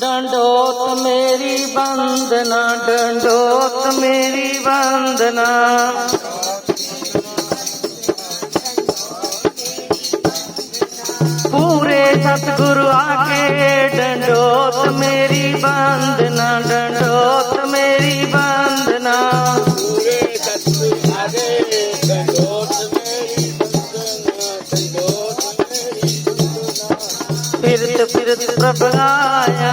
ਡੰਡੋਤ ਮੇਰੀ ਬੰਦਨਾ ਡੰਡੋਤ ਮੇਰੀ ਬੰਦਨਾ ਸਤਿਗੁਰੂ ਆਕੇ ਡੰਡੋਤ ਮੇਰੀ ਬੰਦਨਾ ਡੰਡੋਤ ਮੇਰੀ ਬੰਦਨਾ ਪੂਰੇ ਸਤਿਗੁਰ ਆਗੇ ਕੰਡੋਤ ਮੇਰੀ ਬੰਦਨਾ ਕੰਡੋਤ ਮੇਰੀ ਫਿਰਤ ਫਿਰਤ ਪ੍ਰਭ ਆਇਆ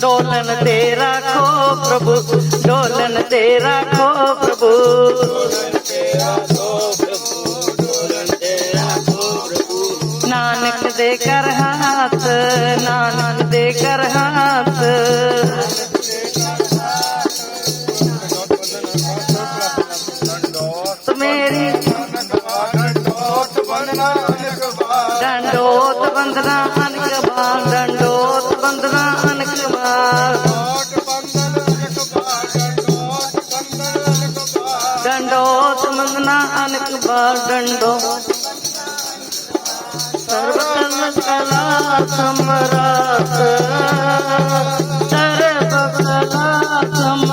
ਡੋਲਨ ਤੇ ਰੱਖੋ ਪ੍ਰਭੂ ਡੋਲਨ ਤੇ ਰੱਖੋ ਪ੍ਰਭੂ। ਤੇਰਾ ਸੋ ਪ੍ਰਭੂ ਡੋਲਨ ਤੇਰਾ ਸੋ ਪ੍ਰਭੂ। ਨਾਨਕ ਦੇ ਕਰ ਹੱਥ ਨਾਨਕ ਦੇ ਕਰ ਹੱਥ। ਮੇਰੀ ਡੰਡੋਤ ਬੰਦਨਾ। समरा चर बबला सम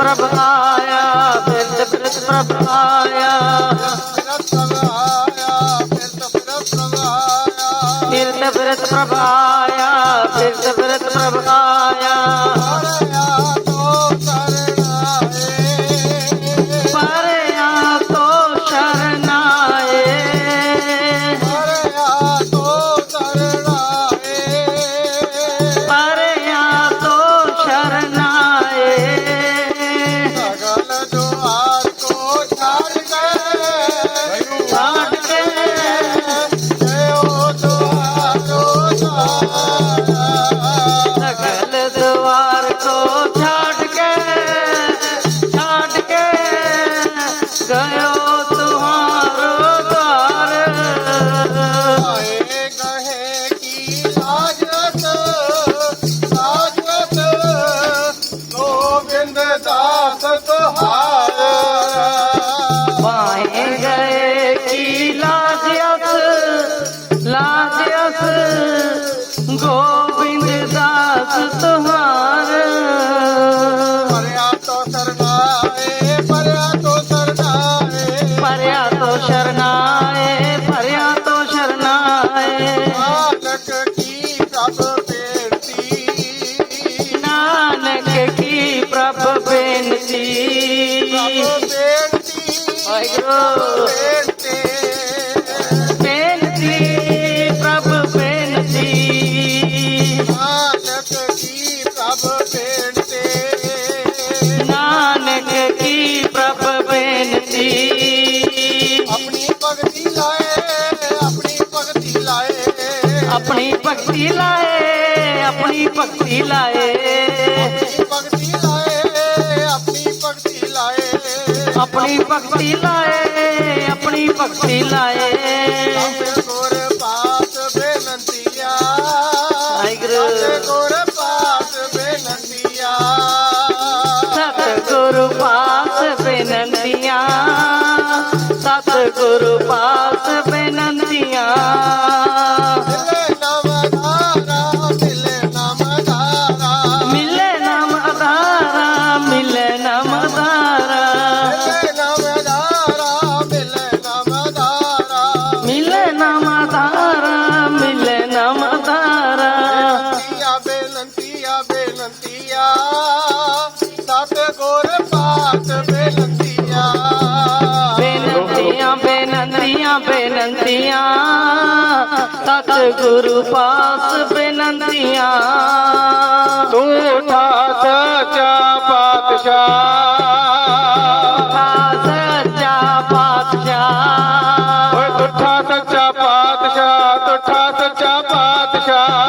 ਪ੍ਰਭ ਆਇਆ ਫਿਰਤ ਫਿਰਤ ਪ੍ਰਭ ਆਇਆ। ਫਿਰਤ ਪ੍ਰਭ ਆਇਆ ਫਿਰਤ ਫਿਰਤ ਪ੍ਰਭ ਆਇਆ ਫਿਰਤ ਫਿਰਤ ਪ੍ਰਭ ਆਇਆ ਫਿਰਤ ਫਿਰਤ ਪ੍ਰਭ ਆਇਆ। ਆਪਣੀ ਭਗਤੀ ਲਾਏ ਆਪਣੀ ਭਗਤੀ ਲਾਏ। ਭਗਤੀ ਲਾਏ ਆਪਣੀ ਭਗਤੀ ਲਾਏ। ਆਪਣੀ ਭਗਤੀ ਲਾਏ ਆਪਣੀ ਭਗਤੀ ਲਾਏ। ਗੁਰ ਪਾਸ ਬੇਨੰਤੀਆ ਵਾਹਿਗੁਰੂ। ਗੁਰ ਪਾਸ ਸਤ ਗੁਰ ਪਾਸ ਬੇਨੰਤੀਆ। ਸਤ ਪਾਸ ਗੁਰੂ ਪਾਸ ਬੇਨੰਤੀਆਂ। ਤੂੰ ਠਾ ਸੱਚਾ ਪਾਤਸ਼ਾਹ। ਠਾ ਸੱਚਾ ਪਾਤਸ਼ਾਹ। ਓਏ ਤੂੰ ਠਾ ਸੱਚਾ ਪਾਤਸ਼ਾਹ ਤੂੰ ਠਾ ਸੱਚਾ ਪਾਤਸ਼ਾਹ।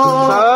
oh.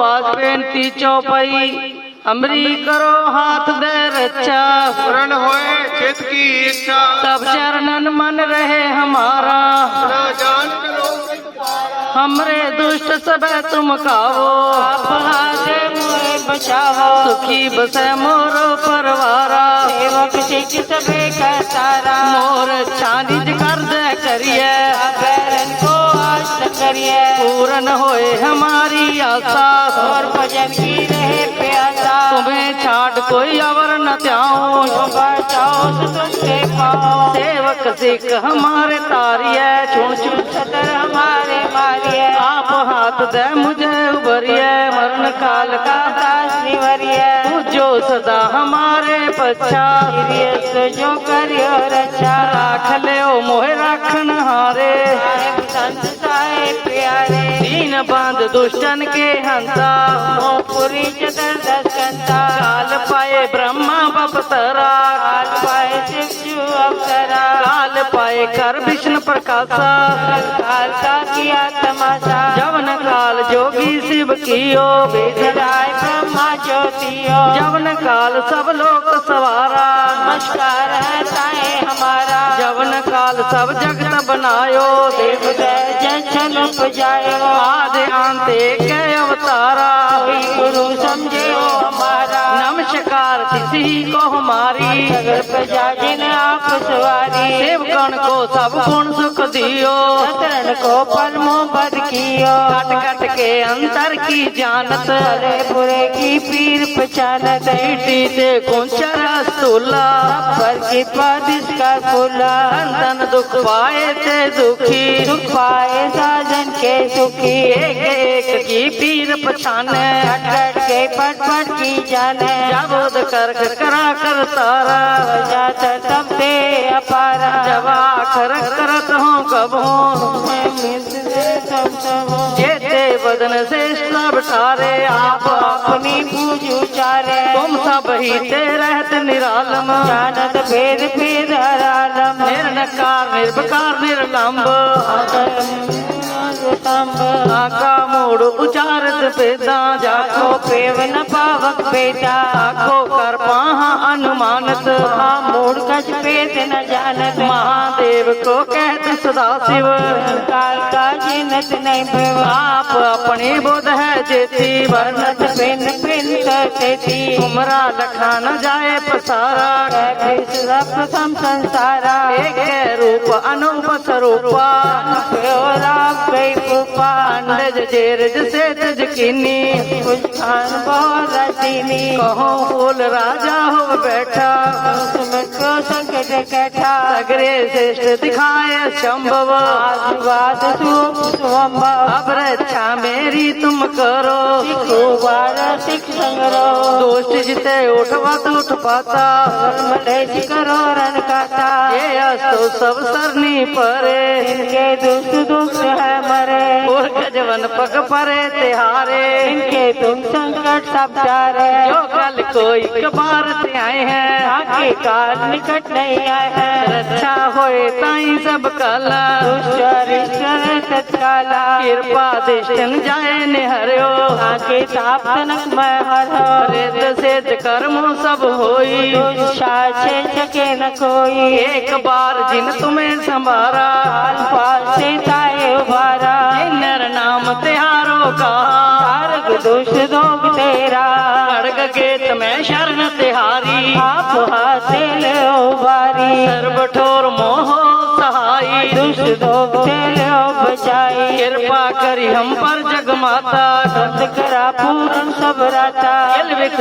ਪਾਕ ਬੇਨਤੀ ਚੌਪਈ ਅਮਰੀ ਕਰੋ ਹਾਥ ਦੇ ਰੱਛਾ ਪੂਰਨ ਹੋਏ ਚਿਤ ਕੀ ਇੱਛਾ ਤਬ ਚਰਨਨ ਮਨ ਰਹੇ ਹਮਾਰਾ ਨਾ ਜਾਣ ਕਲੋ हमरे दुष्ट सब तुम खाओ आपहारे मोए बचाओ सुखी बस मोरो परवारा सेवक सिख सबे का तारा मोर चांदी कर दे करिए को आश करिए पूरन होए हमारी आशा सेवक सिख हमारे तारिये छुण छुण छतर हमारे मारिये आप हाथ दे मुझे उबरिये मरण काल का दास निवरिये जो सदा हमारे पछा जो करियो रक्षा राख ले ओ मोहे राखन हारे संत साए प्यारे दीन बांध दुष्टन के हंसा पुरी चतर दस कंता काल पाए ब्रह्मा बपतरा काल पाए शिव लाल पाए कर विष्णु प्रकाशा खालसा किया तमाशा जवन काल जोगी शिव कियो बेदराय ब्रह्मा ज्योतियो जवन काल सब लोग सवारा नमस्कार है हमारा जवन काल सब जगत बनायो देव ਦਰਸ਼ਨ ਪਜਾਇਓ ਆਦੇ ਅੰਤੇ ਕੈ ਅਵਤਾਰਾ। ਵੀ ਗੁਰੂ ਸਮਝਿਓ ਹਮਾਰਾ। ਨਮਸਕਾਰ ਤਿਸੀ ਕੋ ਹਮਾਰੀ ਸਗਰ ਪਜਾਜਿਨ ਆਪ ਸਵਾਰੀ। ਸੇਵਕਣ ਕੋ ਸਭ ਗੁਣ ਸੁਖ ਦਿਓ। ਸਤਰਨ ਕੋ ਪਰਮੋ ਬਦ ਕੀਓ। ਘਟ ਘਟ ਕੇ ਅੰਤਰ ਕੀ ਜਾਣਤ। ਹਰੇ ਪੁਰੇ ਕੀ ਪੀਰ ਪਛਾਨਤ। ਢੀਟੀ ਤੇ ਗੁੰਚਰ ਸਤੂਲਾ ਪਰ ਕੀ ਪਾਦਿਸ ਕਾ ਫੁਲਾ। ਅੰਤਨ ਦੁਖ ਪਾਏ ਤੇ ਦੁਖੀ। ਦੁਖ ਪਾਏ साजन के सुखी एक एक की पीर पछाने कट कट के पट पट की जाने जबोद कर करा कर तारा जात तब दे अपारा जब आखर करत हूँ कब हूँ सब सब जेते बदन से सब ठारे आप अपनी पूज उचारे तुम सब ही ते रहत निरालम जानत भेद भेद हरालम निर्नकार निर्विकार निर्लंब तंब आका मूड उचारत पेदा जाखो आखो पेव न पावक बेटा आखो कर पाहा अनुमानत हाँ मूड कछ पेद न जानत महादेव को कहत सदा शिव काल का जिनत नहीं भेव आप अपने बोध है जेती वर्णत वर्णत पिन पिन करती तुमरा लखा न जाए ਪਸਾਰਾ ਕਿਸ ਰਬ ਸਮ ਸੰਸਾਰਾ। ਏਕ ਰੂਪ ਅਨੂਪ ਸਰੂਪਾ। ਪਿਓਰਾ ਕਈ ਕੁਪਾ ਅੰਦਜ ਜੇਰਜ ਸੇ ਤਜ ਕੀਨੀ। ਕੁਸ਼ਾਨ ਬਹੁਤ ਰਤੀਨੀ ਕਹੋ ਫੂਲ ਰਾਜਾ ਹੋ ਬੈਠਾ। ਸਮਕੋ ਸੰਕਟ ਕੈਠਾ। ਸਗਰੇ ਸੇਸ਼ਟ ਦਿਖਾਏ ਸ਼ੰਭਵ। ਆਸ਼ੀਰਵਾਦ ਤੂੰ ਸੁਵੰਬ ਅਬਰਛਾ ਮੇਰੀ ਤੁਮ ਕਰੋ। ਸਿਖੋ ਵਾਰ ਸਿਖ ਸੰਗਰੋ। ਦੋਸਤ ਜਿਤੇ ਉਠਵਾ ਤੁਠ ਪਾ। पाता मलेश करो रन काटा ये अस्तो सब सरनी परे। इनके दुष्ट दुष्ट है मरे। और गजवन पग परे तिहारे इनके तुम संकट सब डारे जो कल कोई कबार ते आए हैं। आगे काल निकट नहीं आए हैं। रक्षा होए ताई सब कला। तत्काला। कृपा दिष्टन जाए निहर्यो। आगे ताप तनक मैं हर रेत से कर्मो सब होई शासे सके न कोई एक बार जिन तुम्हें संभारा पास से ताए उबारा नर नाम तिहारो का तारक दुष्ट दोग तेरा। खड़ग गेत में शरण तिहारी। आप हाथे ले उबारी सर्व ठोर मोह सहाई। दुष्ट दोग बचाई कृपा करी हम पर जग माता। संत करा पूर्ण सब राता।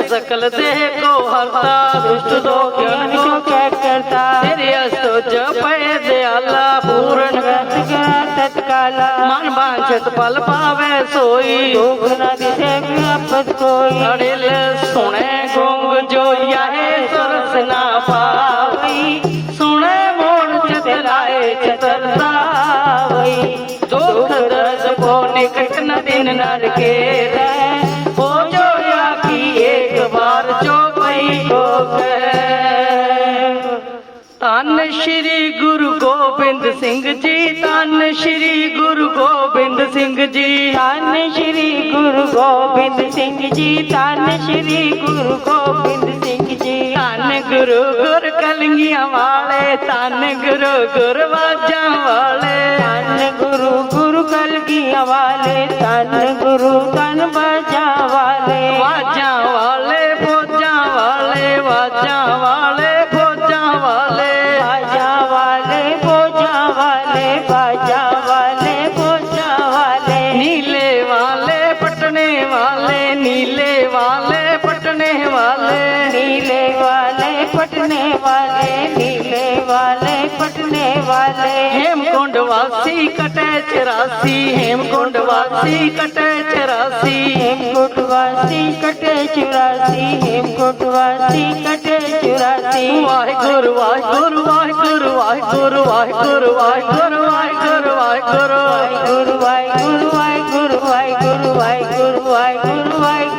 सकल देह को हरता। दुष्ट दोग को क्या करता तेरे अस्तो जपय दयाला पूर्ण ग्रंथ करा तत्काला मन बांछत पल पावे सोई दुख न दिसे विपद कोई अड़िल सुने गोंग जो याहे सरस ना पावई सुने मोड़ चतलाए चतरता वही दुख दर्द को निकट न दिन नर के रहे ਧੰਨ ਸ਼੍ਰੀ ਗੁਰੂ ਗੋਬਿੰਦ ਸਿੰਘ ਜੀ, ਧੰਨ ਸ਼੍ਰੀ ਗੁਰੂ ਗੋਬਿੰਦ ਸਿੰਘ ਜੀ। ਧੰਨ ਸ਼੍ਰੀ ਗੁਰੂ ਗੋਬਿੰਦ ਸਿੰਘ ਜੀ, ਧੰਨ ਸ਼੍ਰੀ ਗੁਰੂ ਗੋਬਿੰਦ ਸਿੰਘ ਜੀ। ਧੰਨ ਗੁਰੂ ਗੁਰ ਕਲਗੀਆਂ ਵਾਲੇ, ਧੰਨ ਗੁਰੂ ਗੁਰਵਾਜਾਂ ਵਾਲੇ। ਧੰਨ ਗੁਰੂ ਗੁਰੂ ਕਲਗੀਆਂ ਵਾਲੇ, ਧੰਨ ਗੁਰੂ ਤਨ ਬਜਾ चरासी हेमकुंड वासी कटे चरासी हेमकुंड वासी कटे चुरासी हेमकुंड वासी कटे चुरासी वाहेगुरु वाहेगुरु वाहेगुरु वाहेगुरु वाहेगुरु वाहेगुरु वाहेगुरु वाहेगुरु वाहेगुरु वाहेगुरु वाहेगुरु वाहेगुरु वाहेगुरु वाहेगुरु वाहेगुरु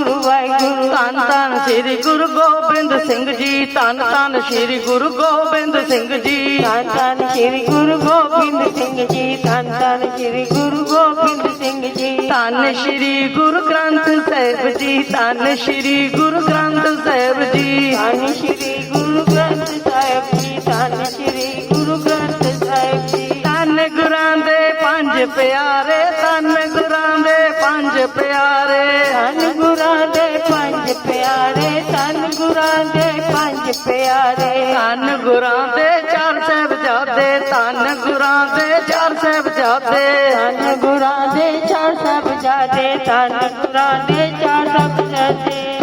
ਧੰਨ ਧੰਨ ਸ੍ਰੀ ਗੁਰੂ ਗੋਬਿੰਦ ਸਿੰਘ ਜੀ ਧੰਨ ਧੰਨ ਸ੍ਰੀ ਗੁਰੂ ਗੋਬਿੰਦ ਸਿੰਘ ਜੀ। ਧੰਨ ਧੰਨ ਸ੍ਰੀ ਗੁਰੂ ਗੋਬਿੰਦ ਸਿੰਘ ਜੀ ਧੰਨ ਧੰਨ ਸ੍ਰੀ ਗੁਰੂ ਗੋਬਿੰਦ ਸਿੰਘ ਜੀ। ਧੰਨ ਸ੍ਰੀ ਗੁਰੂ ਗ੍ਰੰਥ ਸਾਹਿਬ ਜੀ ਧੰਨ ਸ੍ਰੀ ਗੁਰੂ ਗ੍ਰੰਥ ਸਾਹਿਬ ਜੀ। ਧੰਨ ਸ੍ਰੀ ਗੁਰੂ ਗ੍ਰੰਥ ਸਾਹਿਬ ਜੀ ਧੰਨ ਸ੍ਰੀ ਗੁਰੂ ਗ੍ਰੰਥ ਸਾਹਿਬ ਜੀ। ਗੁਰਾਂ ਦੇ ਪੰਜ ਪਿਆਰੇ, ਧੰਨ ਗੁਰਾਂ ਦੇ ਪੰਜ ਪਿਆਰੇ। ਧੰਨ ਗੁਰਾਂ ਦੇ ਪੰਜ ਪਿਆਰੇ, ਧੰਨ ਗੁਰਾਂ ਦੇ ਪੰਜ ਪਿਆਰੇ। ਧੰਨ ਗੁਰਾਂ ਦੇ ਚਾਰ ਸਾਹਿਬਜ਼ਾਦੇ, ਧੰਨ ਗੁਰਾਂ ਦੇ ਚਾਰ ਸਾਹਿਬਜ਼ਾਦੇ। ਧੰਨ ਗੁਰਾਂ ਦੇ ਚਾਰ ਸਾਹਿਬਜ਼ਾਦੇ, ਧੰਨ ਗੁਰਾਂ ਦੇ ਚਾਰ ਸਾਹਿਬਜ਼ਾਦੇ।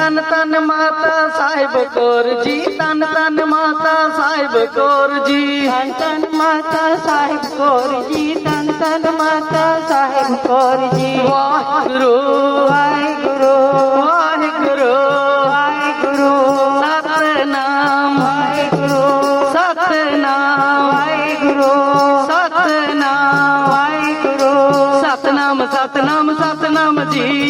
ਧੰਨ ਧੰਨ ਮਾਤਾ ਸਾਹਿਬ ਕੌਰ ਜੀ ਧੰਨ ਧੰਨ ਮਾਤਾ ਸਾਹਿਬ ਕੌਰ ਜੀ। ਧੰਨ ਧੰਨ ਮਾਤਾ ਸਾਹਿਬ ਕੌਰ ਜੀ ਧੰਨ ਧੰਨ ਮਾਤਾ ਸਾਹਿਬ ਕੌਰ ਜੀ। ਵਾਹਿਗੁਰੂ ਵਾਹਿਗੁਰੂ ਵਾਹਿਗੁਰੂ ਵਾਹਿਗੁਰੂ। ਸਤਨਾਮ ਵਾਹਿਗੁਰੂ। ਸਤਨਾਮ ਵਾਹਿਗੁਰੂ। ਸਤਨਾਮ। ਵਾਹਿਗੁਰੂ। ਸਤਨਾਮ ਸਤਨਾਮ ਸਤਨਾਮ ਜੀ।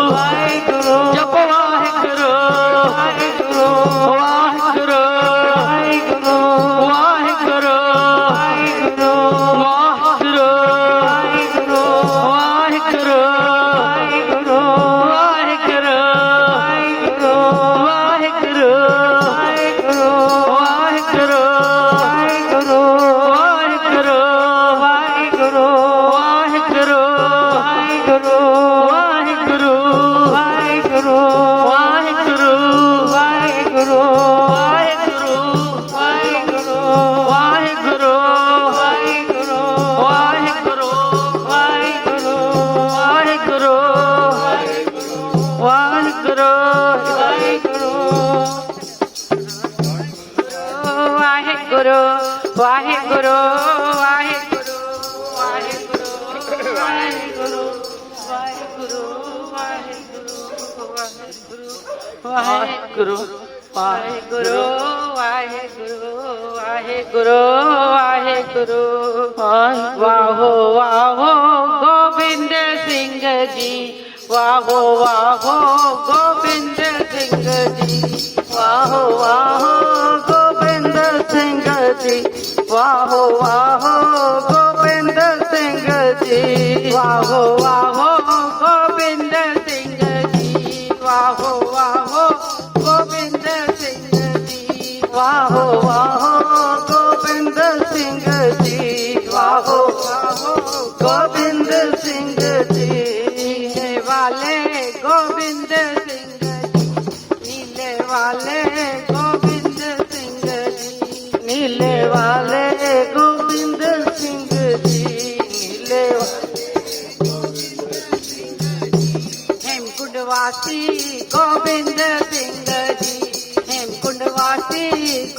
ਵਾਹੋ ਵਾਹੋ ਗੋਬਿੰਦ ਸਿੰਘ ਜੀ ਵਾਹੋ ਵਾਹੋ ਗੋਬਿੰਦ ਸਿੰਘ ਜੀ ਵਾਹੋ ਵਾਹੋ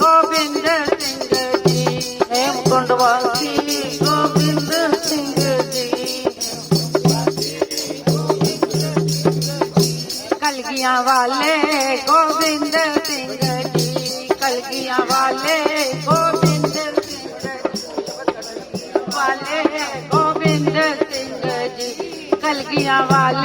ਗੋਬਿੰਦ ਸਿੰਘ ਜੀ ਹੇਮਕੁੰਡ ਵਾਸੀ ਗੋਬਿੰਦ ਸਿੰਘ ਜੀ। ਕਲਗੀਆਂ ਵਾਲੇ ਗੋਬਿੰਦ ਸਿੰਘ ਜੀ, ਕਲਗੀਆਂ ਵਾਲੇ ਗੋਬਿੰਦ ਸਿੰਘ ਵਾਲੇ ਗੋਬਿੰਦ ਸਿੰਘ ਜੀ, ਕਲਗੀਆਂ ਵਾਲੇ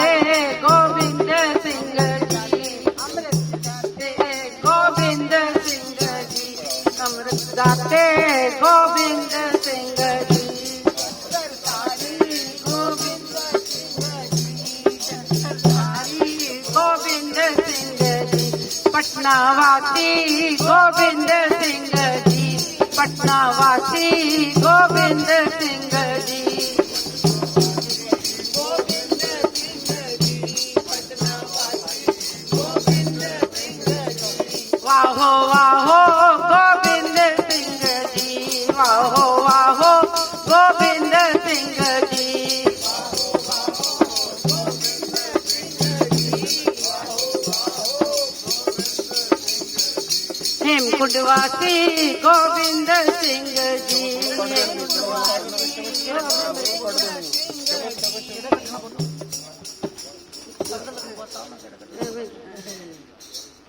ਹੇਮਕੁੰਡ ਵਾਸੀ ਗੋਬਿੰਦ ਸਿੰਘ ਜੀ ਹੇਮਕੁੰਡ ਵਾਸੀ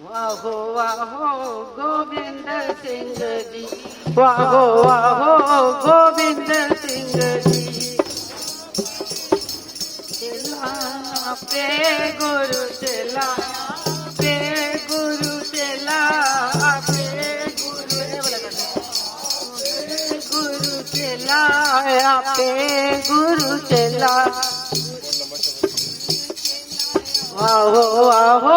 ਵਾਹੋ ਵਾਹੋ ਗੋਬਿੰਦ ਸਿੰਘ ਜੀ ਵਾਹੋ ਵਾਹੋ ਗੋਬਿੰਦ ਸਿੰਘ ਜੀ ਚੇਲਾ ਪੇ ਗੁਰੂ ਚੇਲਾ ਆਪੇ ਗੁਰੂ ਚੇਲਾ ਵਾਹੋ ਵਾਹੋ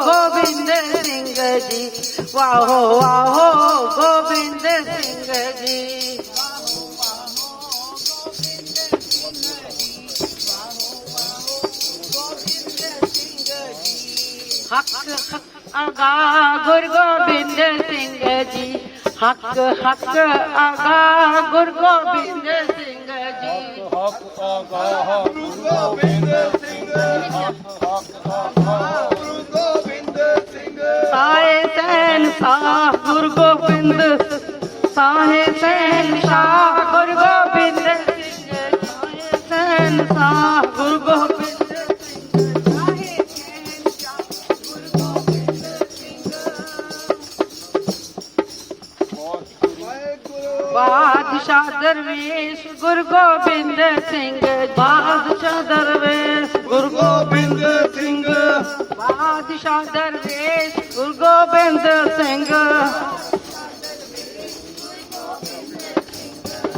ਗੋਬਿੰਦ ਸਿੰਘ ਜੀ ਵਾਹੋ ਵਾਹੋ ਗੋਬਿੰਦ ਸਿੰਘ ਜੀ ਹੱਕ ਹੱਕ ਅਗਾ ਗੁਰ ਗੋਬਿੰਦ ਸਿੰਘ ਜੀ ਹੱਕ ਹੱਕ ਅਗਾ ਗੁਰ ਗੋਬਿੰਦ ਸਿੰਘ ਜੀ। ਹੱਕ ਆਗਾ ਗੁਰੂ ਗੋਬਿੰਦ ਸਿੰਘ ਹੱਕ ਹੱਕ ਆਗਾ ਗੁਰੂ ਗੋਬਿੰਦ ਸਿੰਘ ਸਾਏ ਸੈਨ ਸਾਹ ਗੁਰ ਗੋਬਿੰਦ ਸਾਹੇ ਸੈਨ ਸਾਹ ਗੁਰ ਗੋਬਿੰਦ ਸਿੰਘ ਸਾਹੇ ਸੈਨ ਸਾਹ ਬਾਦਸ਼ਾਹ ਦਰਵੇਸ਼ ਗੁਰ ਗੋਬਿੰਦ ਸਿੰਘ ਬਾਦਸ਼ਾਹ ਦਰਵੇਸ਼। ਗੁਰ ਗੋਬਿੰਦ ਸਿੰਘ। ਬਾਦਸ਼ਾਹ ਦਰਵੇਸ਼ ਗੁਰ ਗੋਬਿੰਦ ਸਿੰਘ।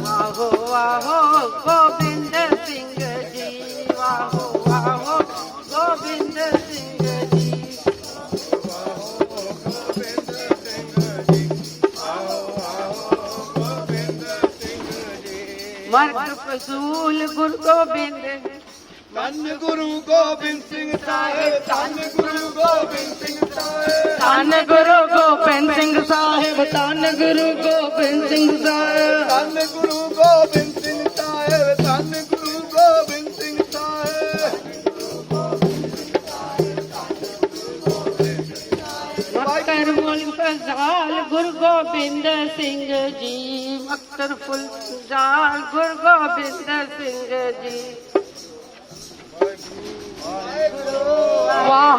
ਵਾਹੋ ਵਾਹੋ ਗੋਬਿੰਦ ਸਿੰਘ ਜੀ ਵਾਹੋ ਵਾਹੋ ਗੋਬਿੰਦ ਮਰਦ ਫਜ਼ੂਲ ਗੁਰ ਗੋਬਿੰਦ। ਧੰਨ ਗੁਰੂ ਗੋਬਿੰਦ ਸਿੰਘ ਸਾਹਿਬ ਧੰਨ ਗੁਰੂ ਗੋਬਿੰਦ ਸਿੰਘ ਸਾਹਿਬ। ਧੰਨ ਗੁਰੂ ਗੋਬਿੰਦ ਸਿੰਘ ਸਾਹਿਬ ਧੰਨ ਗੁਰੂ ਗੋਬਿੰਦ ਸਿੰਘ ਸਾਹਿਬ। ਧੰਨ ਗੁਰੂ ਗੋਬਿੰਦ ਸਿੰਘ ਸਾਹਿਬ ਧੰਨ ਗੁਰੂ ਗੋਬਿੰਦ ਸਿੰਘ ਸਾਹਿਬ। ਮੱਕਰ ਮੁਲ ਫਜ਼ਾਲ ਗੁਰੂ ਗੋਬਿੰਦ ਸਿੰਘ ਜੀ। ਫੁੱਲ ਫਜ਼ਾਲ ਗੁਰੂ ਗੋਬਿੰਦ ਸਿੰਘ ਜੀ। ਵਾਹ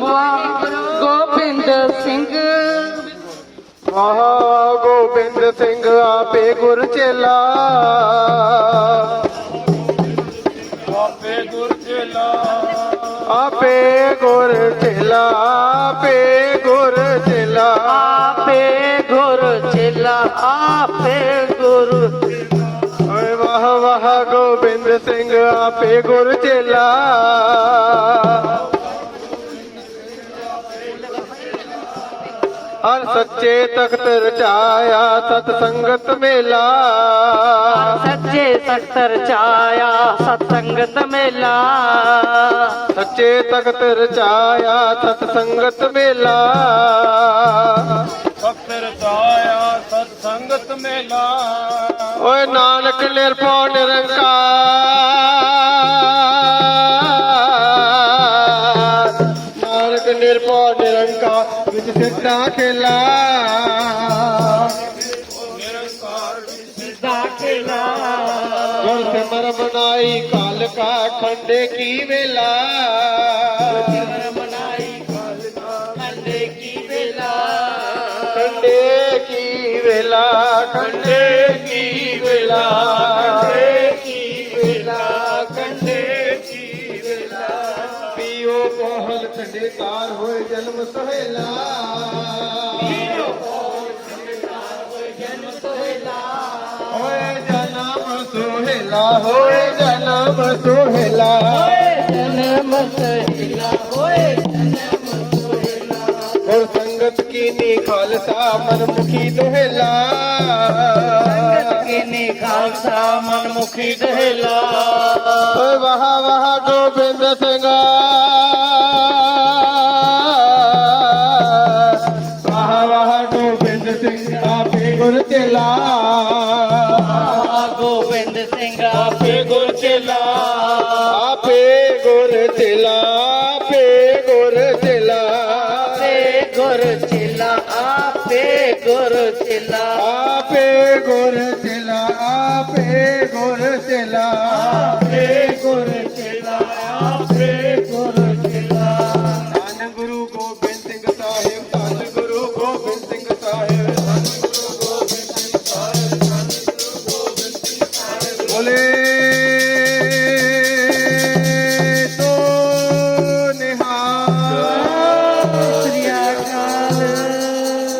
ਵਾਹ ਗੋਬਿੰਦ ਸਿੰਘ। ਆਹ ਗੋਬਿੰਦ ਸਿੰਘ ਆਪੇ ਗੁਰ ਚੇਲਾ। ਆਪੇ ਗੁਰ ਚੇਲਾ। ਆਪੇ ਗੁਰ ਚੇਲਾ ਆਪੇ ਗੁਰ ਚੇਲਾ। ਆਪੇ ਗੁਰ ਚੇਲਾ ਆਪੇ ਆਪੇ ਗੁਰ ਚੇਲਾ। ਹਰ ਸੱਚੇ ਤਖਤ ਰਚਾਇਆ ਸਤ ਸੰਗਤ ਮੇਲਾ। ਸੱਚੇ ਤਖਤ ਰਚਾਇਆ ਸਤਸੰਗਤ ਮੇਲਾ। ਸੱਚੇ ਤਖਤ ਰਚਾਇਆ ਸਤ ਸੰਗਤ ਮੇਲਾ। ਤਖਤ ਰਚਾਇਆ ਸਤ ਸੰਗਤ ਮੇਲਾ। ਓਏ ਨਾਨਕ ਨਿਰਭਉ ਨਿਰੰਕਾਰ। ਸਿੱਧਾ ਖੇਲਾ। ਗੁਰ ਸਿਮਰ ਬਨਾਈ ਕਾਲ ਕਾ ਖੰਡੇ ਕੀ ਵੇਲਾ। ਖੰਡੇ ਕੀ ਵੇਲਾ ਖੰਡੇ ਕੀ ਵੇਲਾ। ਸਤਕਾਰ ਹੋਏ ਜਨਮ ਸੋਹਿਲਾ। ਹੋਏ ਜਨਮ ਸੋਹਿਲਾ, ਹੋਏ ਜਨਮ ਸੋਹਿਲਾ। ਜਨਮ ਸਹਿਲਾ ਹੋਏ ਗੁਰ ਸੰਗਤ ਕੀਨੀ ਖਾਲਸਾ ਮਨ ਮੁਖੀ ਦੁਹਿਲਾ। ਕਿਨੇ ਖਾਲਸਾ ਮਨ ਮੁਖੀ ਦਹਿਲਾ ਓਏ ਵਾਹ ਵਾਹ, ਗੋਬਿੰਦ ਸਿੰਘ।